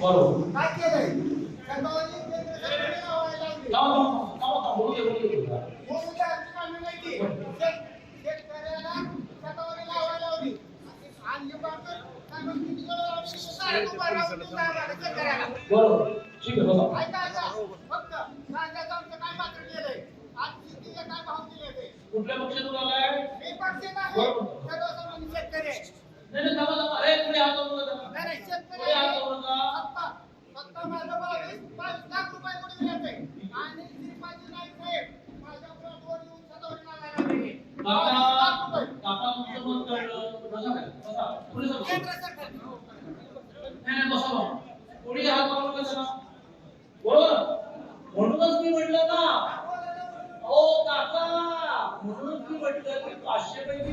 बरोबर. काय केलंय. बरोबर. ठीक आहे बघा. कुठल्या पक्षातून आलाय? मी पक्ष नाही. नाही थांबा थांबा. ए पुढे हात पुढे हात पुढे हात लावू नका जरा. बरोबर म्हणूनच मी म्हटलं ना ओ काका म्हणूनच मी म्हटलं की पाचशे पैकी